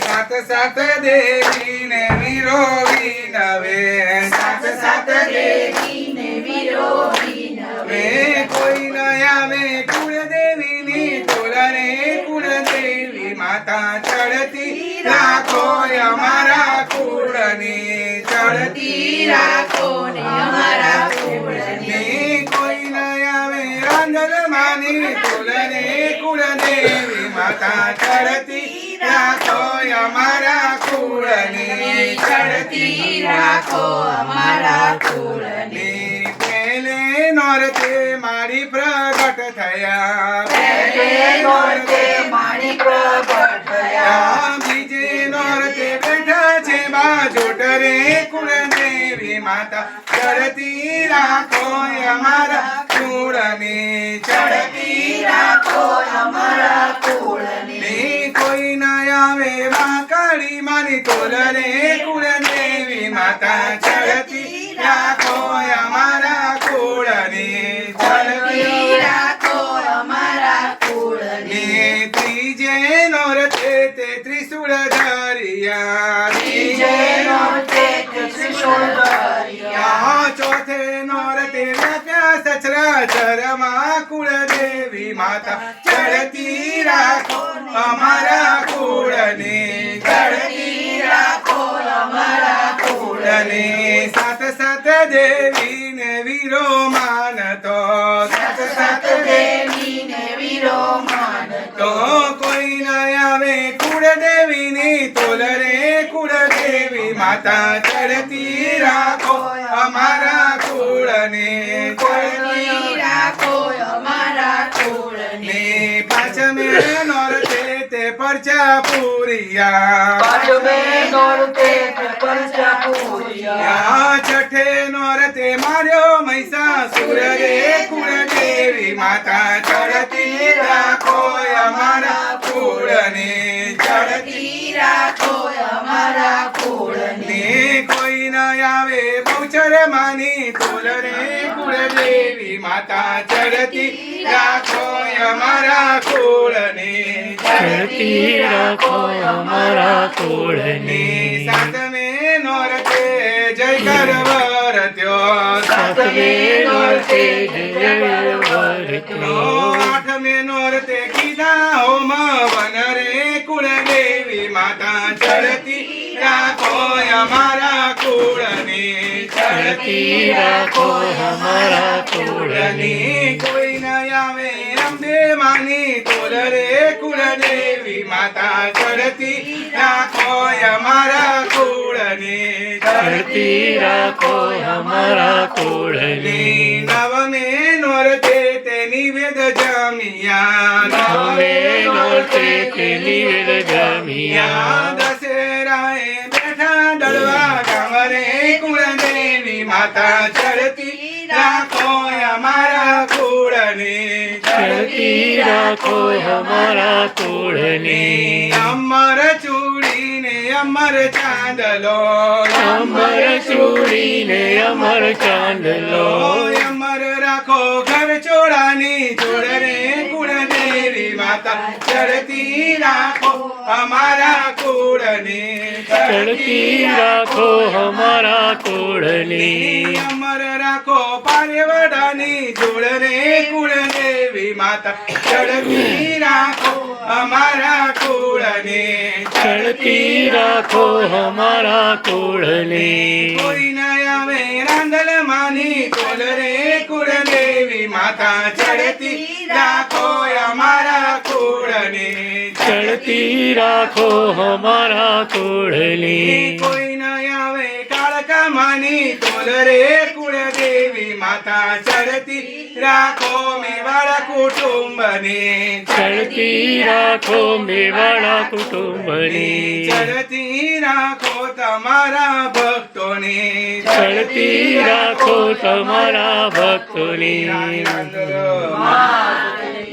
સાત સાત દેવીને વીરો વિનવે સાત સાત દેવીને વીરો વિનવે વે કોઈ ન આવે કુળદેવીની કુળ દેવી માતા ચડતી રાખો અમારા કુળની. ચડતી રાખો ને અમારા માની તોલરે કુળદેવી માતા ચડતી રાખો અમારા કુળની ચડતી રાખો અમારા કુળને. પેલે નોરતે મારી પ્રગટ થયા. પેલે નોરતે મારી પ્રગટ થયા. બીજે નોરતે બેઠા છે બાજોટ રે કુળદેવી માતા ચડતી રાખો અમારા કુળને ચડતી રાખો અમારા કુળને. કોઈ ના આવે માં કાળી મારી રે કુળદેવી માતા ચડતી રાખો અમારા કુળને. ચડતી ચડતી રાખો અમારા કુળને. ત્રીજે નોરતે તે ત્રિશુળ ધરિયા. ત્રીજે નોરતે ત્રિશુળ સચરાચરમાં કુળદેવી માતા. ચડતી રાખો અમારા કુળને. ચડતી રાખો અમારા કુળને. સાત સાત દેવી ને વીરો માનતો સાત સાત દેવીને વીરો માનતો તો કોઈ ન આવે કુળદેવીની તોલ રે. કુળદેવી માતા ચડતી રાખો અમારા કુળને. ચડતી પાંચમે નોરતે તે પરચા પૂરિયા. પાંચમે નોરતે પ્રપંચ પૂર્યા. આ છઠે નોરતે માર્યો મહિષાસુર રે કુળદેવી માતા ચડતી રાખો અમારા કુળને. ચડતી ચડતી આવે માની રે કુળદેવી માતા ચડતી રાખો અમારા કુળને. ચડતી રાખો અમારા કુળને. ને સાતમે નોરતે જય કરવર ત્યો સાતમે નોરતે જય નો વર્ત્યો આઠમે નોરતે કીધા હોમ વન રે માતા ચડતી રાખો અમારા કુળને. ચડતી રાખો અમારા કુળને. કોઈ ન આવે અંબે માની તોલ રે કુળદેવી. માતા ચડતી રાખો અમારા કુળને. ચડતી રાખો અમારા કુળને. નવમે નોરતે તે નિવેદ જમિયા. નવે નોરતે તે નિવેદ જમિયા દશેરાએ બેઠા દળવા ગામરે કુળદેવી માતા ચડતી રાખો અમારા કુળને. ચડતી રાખો અમારા કુળને. અમર ચૂડીને અમર ચાંદલો. અમર ચૂડીને અમર ચાંદલો. અમર રાખો ઘર કુળદેવી માતા ચડતી રાખો અમારા કુળને ચડતી રાખો અમારા કુળને. અમર રાખો પારેવડાની જોડ રે કુળદેવી માતા ચડતી રાખો અમારા કુળને ચડતી રાખો. અમારા કુળને. કોઈ ન આવે રાંધલ માની કોલ રે કુળદેવી માતા ચડતી રાખો અમારા કુળને. ચડતી રાખો અમારા કુળની. કોઈ ન આવે કાળકા માની કોલ રે કુળદેવી માતા ચડતી રાખો મેવાડા કુટુંબને ચડતી રાખો મેવાડા કુટુંબને ચડતી રાખો તમારા ભક્તોને ચડતી રાખો તમારા ભક્તોને રાંધલ